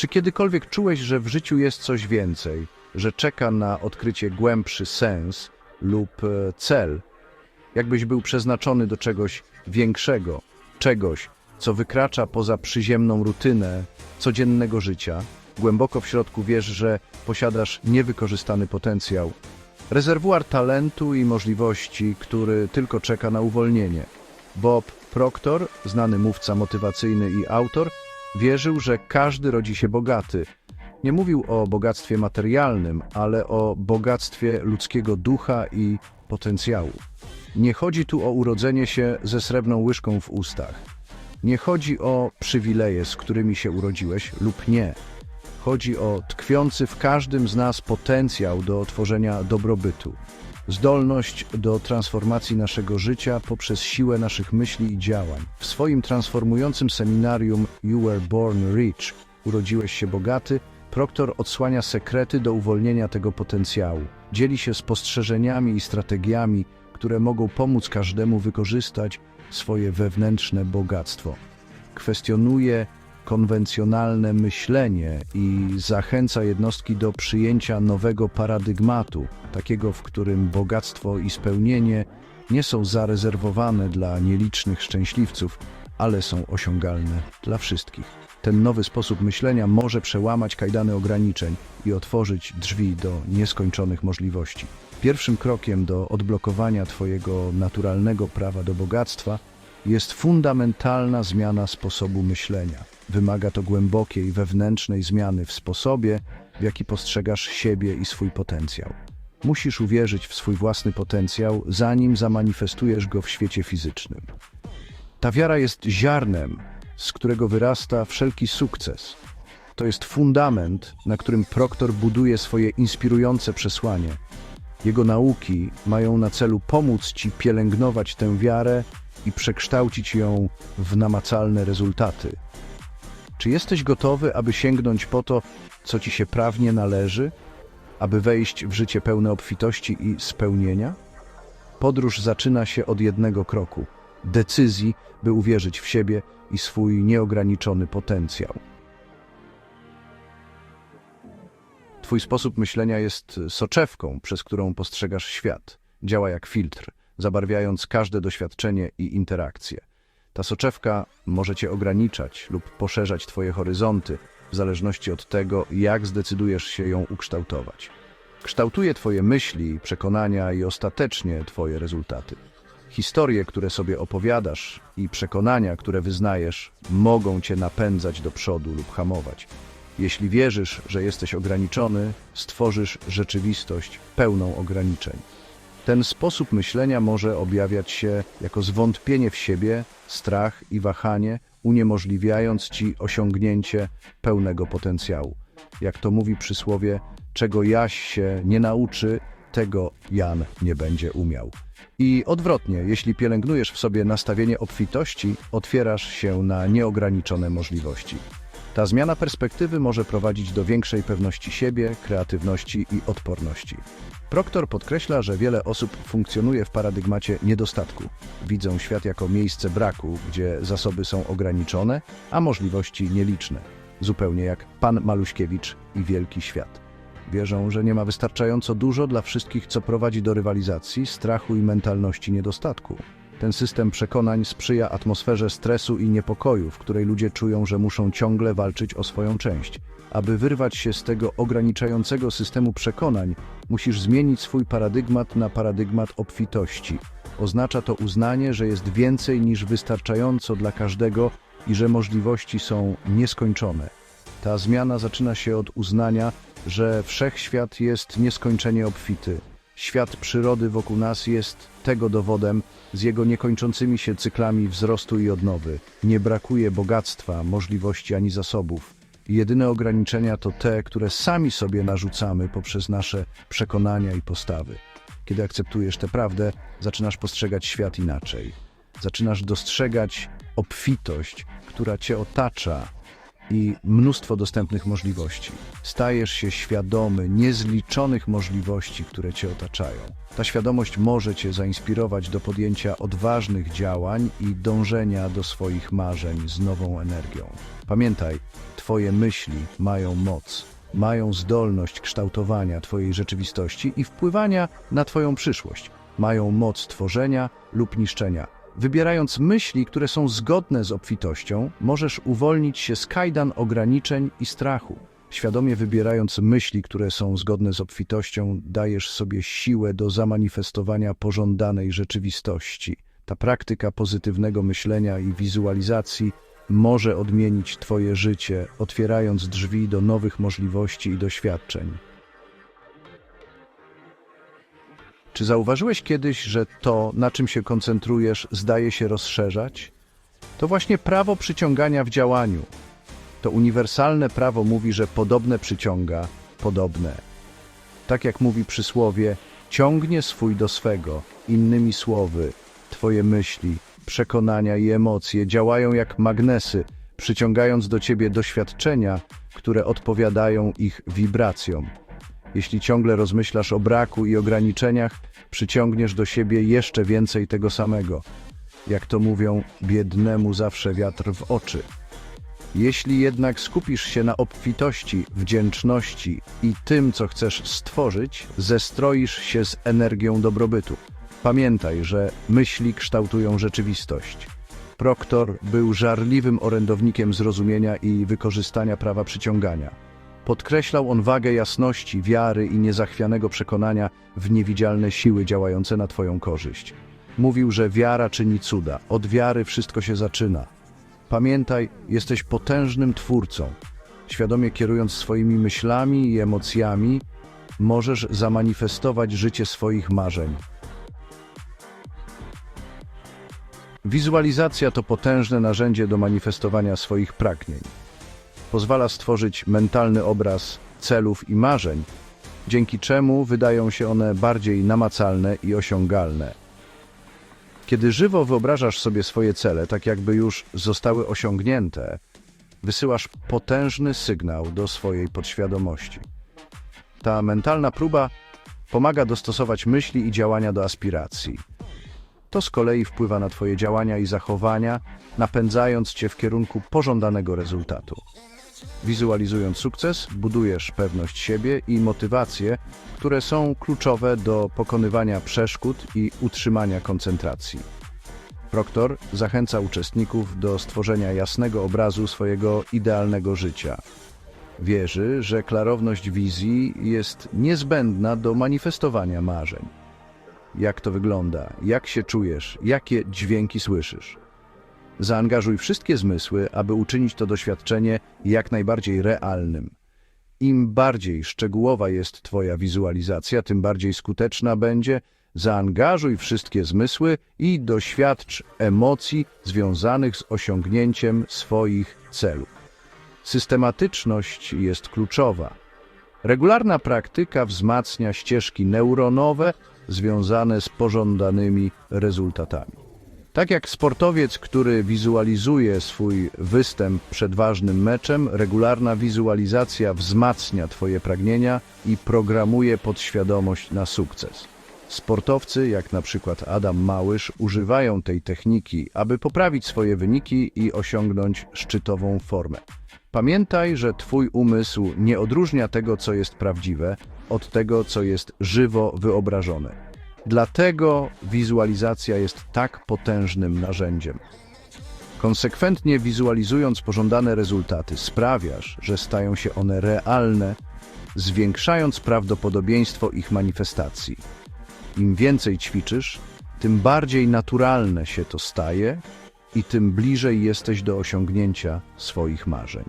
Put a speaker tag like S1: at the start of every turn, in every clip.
S1: Czy kiedykolwiek czułeś, że w życiu jest coś więcej, że czeka na odkrycie głębszy sens lub e, cel? Jakbyś był przeznaczony do czegoś większego, czegoś, co wykracza poza przyziemną rutynę codziennego życia? Głęboko w środku wiesz, że posiadasz niewykorzystany potencjał, rezerwuar talentu i możliwości, który tylko czeka na uwolnienie. Bob Proctor, znany mówca motywacyjny i autor, wierzył, że każdy rodzi się bogaty. Nie mówił o bogactwie materialnym, ale o bogactwie ludzkiego ducha i potencjału. Nie chodzi tu o urodzenie się ze srebrną łyżką w ustach. Nie chodzi o przywileje, z którymi się urodziłeś lub nie. Chodzi o tkwiący w każdym z nas potencjał do tworzenia dobrobytu, zdolność do transformacji naszego życia poprzez siłę naszych myśli i działań. W swoim transformującym seminarium You Were Born Rich urodziłeś się bogaty, Proktor odsłania sekrety do uwolnienia tego potencjału. Dzieli się spostrzeżeniami i strategiami, które mogą pomóc każdemu wykorzystać swoje wewnętrzne bogactwo. Kwestionuje konwencjonalne myślenie i zachęca jednostki do przyjęcia nowego paradygmatu, takiego, w którym bogactwo i spełnienie nie są zarezerwowane dla nielicznych szczęśliwców, ale są osiągalne dla wszystkich. Ten nowy sposób myślenia może przełamać kajdany ograniczeń i otworzyć drzwi do nieskończonych możliwości. Pierwszym krokiem do odblokowania Twojego naturalnego prawa do bogactwa jest fundamentalna zmiana sposobu myślenia. Wymaga to głębokiej wewnętrznej zmiany w sposobie, w jaki postrzegasz siebie i swój potencjał. Musisz uwierzyć w swój własny potencjał, zanim zamanifestujesz go w świecie fizycznym. Ta wiara jest ziarnem, z którego wyrasta wszelki sukces. To jest fundament, na którym Proktor buduje swoje inspirujące przesłanie. Jego nauki mają na celu pomóc Ci pielęgnować tę wiarę i przekształcić ją w namacalne rezultaty. Czy jesteś gotowy, aby sięgnąć po to, co Ci się prawnie należy, aby wejść w życie pełne obfitości i spełnienia? Podróż zaczyna się od jednego kroku decyzji, by uwierzyć w siebie i swój nieograniczony potencjał. Twój sposób myślenia jest soczewką, przez którą postrzegasz świat. Działa jak filtr, zabarwiając każde doświadczenie i interakcje. Ta soczewka może cię ograniczać lub poszerzać twoje horyzonty, w zależności od tego, jak zdecydujesz się ją ukształtować. Kształtuje twoje myśli, przekonania i ostatecznie twoje rezultaty. Historie, które sobie opowiadasz i przekonania, które wyznajesz, mogą cię napędzać do przodu lub hamować. Jeśli wierzysz, że jesteś ograniczony, stworzysz rzeczywistość pełną ograniczeń. Ten sposób myślenia może objawiać się jako zwątpienie w siebie, strach i wahanie, uniemożliwiając ci osiągnięcie pełnego potencjału. Jak to mówi przysłowie, czego Jaś się nie nauczy, tego Jan nie będzie umiał. I odwrotnie, jeśli pielęgnujesz w sobie nastawienie obfitości, otwierasz się na nieograniczone możliwości. Ta zmiana perspektywy może prowadzić do większej pewności siebie, kreatywności i odporności. Proktor podkreśla, że wiele osób funkcjonuje w paradygmacie niedostatku. Widzą świat jako miejsce braku, gdzie zasoby są ograniczone, a możliwości nieliczne. Zupełnie jak pan Maluśkiewicz i wielki świat. Wierzą, że nie ma wystarczająco dużo dla wszystkich, co prowadzi do rywalizacji, strachu i mentalności niedostatku. Ten system przekonań sprzyja atmosferze stresu i niepokoju, w której ludzie czują, że muszą ciągle walczyć o swoją część. Aby wyrwać się z tego ograniczającego systemu przekonań, musisz zmienić swój paradygmat na paradygmat obfitości. Oznacza to uznanie, że jest więcej niż wystarczająco dla każdego i że możliwości są nieskończone. Ta zmiana zaczyna się od uznania, że wszechświat jest nieskończenie obfity. Świat przyrody wokół nas jest tego dowodem z jego niekończącymi się cyklami wzrostu i odnowy. Nie brakuje bogactwa, możliwości ani zasobów. Jedyne ograniczenia to te, które sami sobie narzucamy poprzez nasze przekonania i postawy. Kiedy akceptujesz tę prawdę, zaczynasz postrzegać świat inaczej. Zaczynasz dostrzegać obfitość, która cię otacza, i mnóstwo dostępnych możliwości. Stajesz się świadomy niezliczonych możliwości, które cię otaczają. Ta świadomość może cię zainspirować do podjęcia odważnych działań i dążenia do swoich marzeń z nową energią. Pamiętaj, twoje myśli mają moc, mają zdolność kształtowania twojej rzeczywistości i wpływania na twoją przyszłość. Mają moc tworzenia lub niszczenia. Wybierając myśli, które są zgodne z obfitością, możesz uwolnić się z kajdan ograniczeń i strachu. Świadomie wybierając myśli, które są zgodne z obfitością, dajesz sobie siłę do zamanifestowania pożądanej rzeczywistości. Ta praktyka pozytywnego myślenia i wizualizacji może odmienić Twoje życie, otwierając drzwi do nowych możliwości i doświadczeń. Czy zauważyłeś kiedyś, że to, na czym się koncentrujesz, zdaje się rozszerzać? To właśnie prawo przyciągania w działaniu. To uniwersalne prawo mówi, że podobne przyciąga podobne. Tak jak mówi przysłowie, ciągnie swój do swego. Innymi słowy, Twoje myśli, przekonania i emocje działają jak magnesy, przyciągając do Ciebie doświadczenia, które odpowiadają ich wibracjom. Jeśli ciągle rozmyślasz o braku i ograniczeniach, przyciągniesz do siebie jeszcze więcej tego samego. Jak to mówią, biednemu zawsze wiatr w oczy. Jeśli jednak skupisz się na obfitości, wdzięczności i tym, co chcesz stworzyć, zestroisz się z energią dobrobytu. Pamiętaj, że myśli kształtują rzeczywistość. Proktor był żarliwym orędownikiem zrozumienia i wykorzystania prawa przyciągania. Podkreślał on wagę jasności, wiary i niezachwianego przekonania w niewidzialne siły działające na Twoją korzyść. Mówił, że wiara czyni cuda, od wiary wszystko się zaczyna. Pamiętaj, jesteś potężnym twórcą. Świadomie kierując swoimi myślami i emocjami, możesz zamanifestować życie swoich marzeń. Wizualizacja to potężne narzędzie do manifestowania swoich pragnień. Pozwala stworzyć mentalny obraz celów i marzeń, dzięki czemu wydają się one bardziej namacalne i osiągalne. Kiedy żywo wyobrażasz sobie swoje cele, tak jakby już zostały osiągnięte, wysyłasz potężny sygnał do swojej podświadomości. Ta mentalna próba pomaga dostosować myśli i działania do aspiracji. To z kolei wpływa na Twoje działania i zachowania, napędzając Cię w kierunku pożądanego rezultatu. Wizualizując sukces, budujesz pewność siebie i motywację, które są kluczowe do pokonywania przeszkód i utrzymania koncentracji. Proktor zachęca uczestników do stworzenia jasnego obrazu swojego idealnego życia. Wierzy, że klarowność wizji jest niezbędna do manifestowania marzeń. Jak to wygląda? Jak się czujesz? Jakie dźwięki słyszysz? Zaangażuj wszystkie zmysły, aby uczynić to doświadczenie jak najbardziej realnym. Im bardziej szczegółowa jest Twoja wizualizacja, tym bardziej skuteczna będzie. Zaangażuj wszystkie zmysły i doświadcz emocji związanych z osiągnięciem swoich celów. Systematyczność jest kluczowa. Regularna praktyka wzmacnia ścieżki neuronowe związane z pożądanymi rezultatami. Tak jak sportowiec, który wizualizuje swój występ przed ważnym meczem, regularna wizualizacja wzmacnia Twoje pragnienia i programuje podświadomość na sukces. Sportowcy, jak na przykład Adam Małysz, używają tej techniki, aby poprawić swoje wyniki i osiągnąć szczytową formę. Pamiętaj, że Twój umysł nie odróżnia tego, co jest prawdziwe, od tego, co jest żywo wyobrażone. Dlatego wizualizacja jest tak potężnym narzędziem. Konsekwentnie wizualizując pożądane rezultaty, sprawiasz, że stają się one realne, zwiększając prawdopodobieństwo ich manifestacji. Im więcej ćwiczysz, tym bardziej naturalne się to staje i tym bliżej jesteś do osiągnięcia swoich marzeń.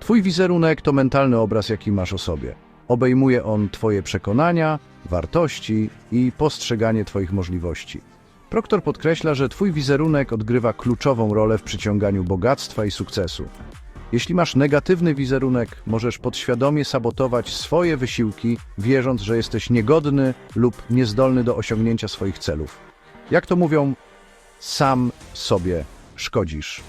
S1: Twój wizerunek to mentalny obraz, jaki masz o sobie. Obejmuje on Twoje przekonania, wartości i postrzeganie Twoich możliwości. Proktor podkreśla, że Twój wizerunek odgrywa kluczową rolę w przyciąganiu bogactwa i sukcesu. Jeśli masz negatywny wizerunek, możesz podświadomie sabotować swoje wysiłki, wierząc, że jesteś niegodny lub niezdolny do osiągnięcia swoich celów. Jak to mówią, sam sobie szkodzisz.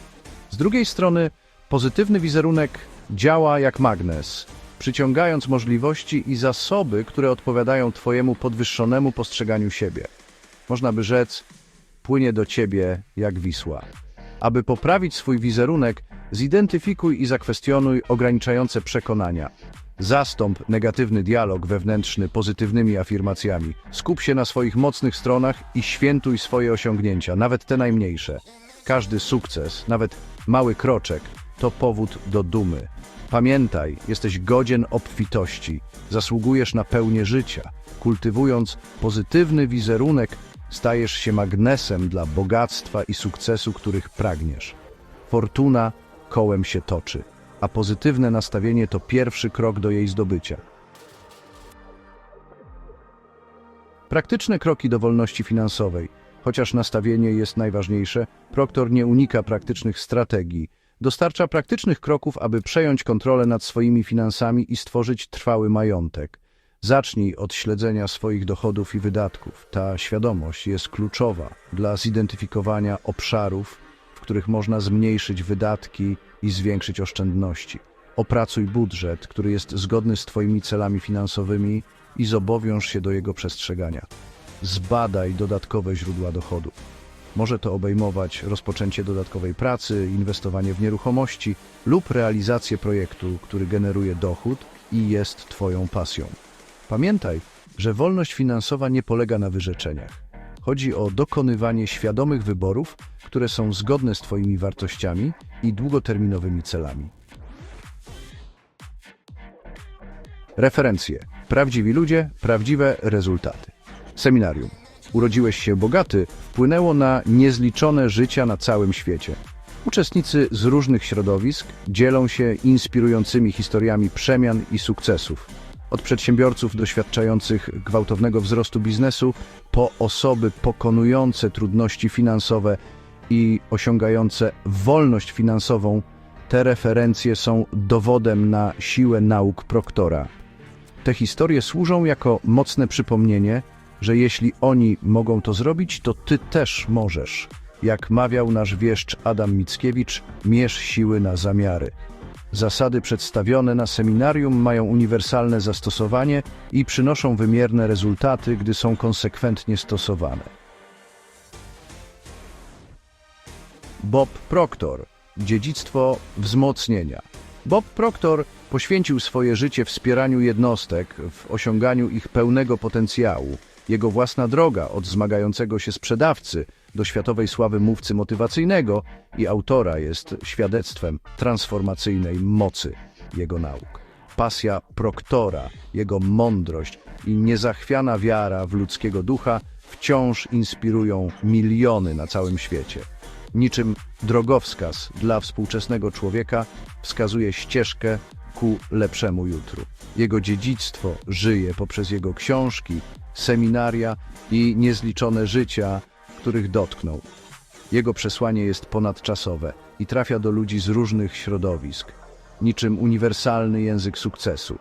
S1: Z drugiej strony, pozytywny wizerunek działa jak magnes, przyciągając możliwości i zasoby, które odpowiadają Twojemu podwyższonemu postrzeganiu siebie. Można by rzec, płynie do Ciebie jak Wisła. Aby poprawić swój wizerunek, zidentyfikuj i zakwestionuj ograniczające przekonania. Zastąp negatywny dialog wewnętrzny pozytywnymi afirmacjami. Skup się na swoich mocnych stronach i świętuj swoje osiągnięcia, nawet te najmniejsze. Każdy sukces, nawet mały kroczek, to powód do dumy. Pamiętaj, jesteś godzien obfitości, zasługujesz na pełnię życia. Kultywując pozytywny wizerunek, stajesz się magnesem dla bogactwa i sukcesu, których pragniesz. Fortuna kołem się toczy, a pozytywne nastawienie to pierwszy krok do jej zdobycia. Praktyczne kroki do wolności finansowej. Chociaż nastawienie jest najważniejsze, Proktor nie unika praktycznych strategii. Dostarcza praktycznych kroków, aby przejąć kontrolę nad swoimi finansami i stworzyć trwały majątek. Zacznij od śledzenia swoich dochodów i wydatków. Ta świadomość jest kluczowa dla zidentyfikowania obszarów, w których można zmniejszyć wydatki i zwiększyć oszczędności. Opracuj budżet, który jest zgodny z Twoimi celami finansowymi i zobowiąż się do jego przestrzegania. Zbadaj dodatkowe źródła dochodów. Może to obejmować rozpoczęcie dodatkowej pracy, inwestowanie w nieruchomości lub realizację projektu, który generuje dochód i jest Twoją pasją. Pamiętaj, że wolność finansowa nie polega na wyrzeczeniach. Chodzi o dokonywanie świadomych wyborów, które są zgodne z Twoimi wartościami i długoterminowymi celami. Referencje. Prawdziwi ludzie, prawdziwe rezultaty. Seminarium. Urodziłeś się bogaty wpłynęło na niezliczone życia na całym świecie. Uczestnicy z różnych środowisk dzielą się inspirującymi historiami przemian i sukcesów. Od przedsiębiorców doświadczających gwałtownego wzrostu biznesu po osoby pokonujące trudności finansowe i osiągające wolność finansową, te referencje są dowodem na siłę nauk Proktora. Te historie służą jako mocne przypomnienie, że jeśli oni mogą to zrobić, to ty też możesz. Jak mawiał nasz wieszcz Adam Mickiewicz, mierz siły na zamiary. Zasady przedstawione na seminarium mają uniwersalne zastosowanie i przynoszą wymierne rezultaty, gdy są konsekwentnie stosowane. Bob Proctor Dziedzictwo wzmocnienia. Bob Proctor poświęcił swoje życie wspieraniu jednostek w osiąganiu ich pełnego potencjału. Jego własna droga od zmagającego się sprzedawcy do światowej sławy mówcy motywacyjnego i autora jest świadectwem transformacyjnej mocy jego nauk. Pasja Proktora, jego mądrość i niezachwiana wiara w ludzkiego ducha wciąż inspirują miliony na całym świecie. Niczym drogowskaz dla współczesnego człowieka wskazuje ścieżkę ku lepszemu jutru. Jego dziedzictwo żyje poprzez jego książki, seminaria i niezliczone życia, których dotknął. Jego przesłanie jest ponadczasowe i trafia do ludzi z różnych środowisk, niczym uniwersalny język sukcesu.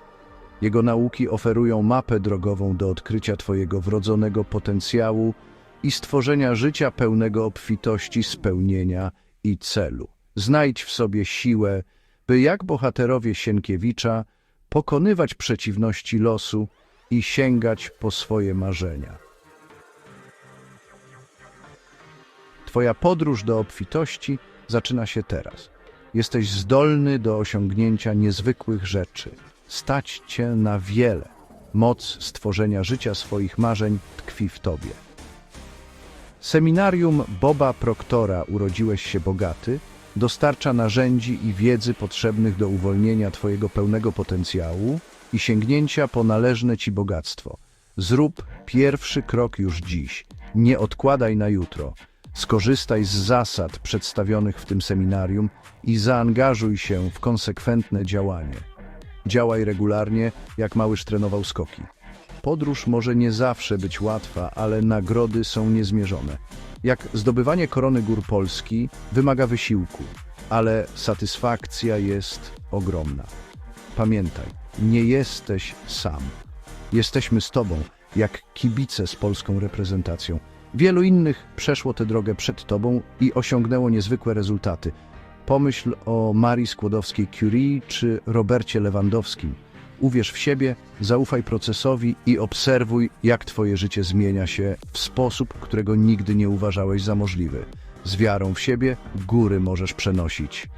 S1: Jego nauki oferują mapę drogową do odkrycia Twojego wrodzonego potencjału i stworzenia życia pełnego obfitości, spełnienia i celu. Znajdź w sobie siłę, by jak bohaterowie Sienkiewicza pokonywać przeciwności losu i sięgać po swoje marzenia. Twoja podróż do obfitości zaczyna się teraz. Jesteś zdolny do osiągnięcia niezwykłych rzeczy. Stać Cię na wiele. Moc stworzenia życia swoich marzeń tkwi w Tobie. Seminarium Boba Proktora Urodziłeś się bogaty dostarcza narzędzi i wiedzy potrzebnych do uwolnienia Twojego pełnego potencjału i sięgnięcia po należne Ci bogactwo. Zrób pierwszy krok już dziś. Nie odkładaj na jutro. Skorzystaj z zasad przedstawionych w tym seminarium i zaangażuj się w konsekwentne działanie. Działaj regularnie, jak małyż trenował skoki. Podróż może nie zawsze być łatwa, ale nagrody są niezmierzone. Jak zdobywanie korony gór Polski wymaga wysiłku, ale satysfakcja jest ogromna. Pamiętaj, nie jesteś sam. Jesteśmy z Tobą, jak kibice z polską reprezentacją. Wielu innych przeszło tę drogę przed tobą i osiągnęło niezwykłe rezultaty. Pomyśl o Marii Skłodowskiej-Curie czy Robercie Lewandowskim. Uwierz w siebie, zaufaj procesowi i obserwuj, jak twoje życie zmienia się w sposób, którego nigdy nie uważałeś za możliwy. Z wiarą w siebie góry możesz przenosić.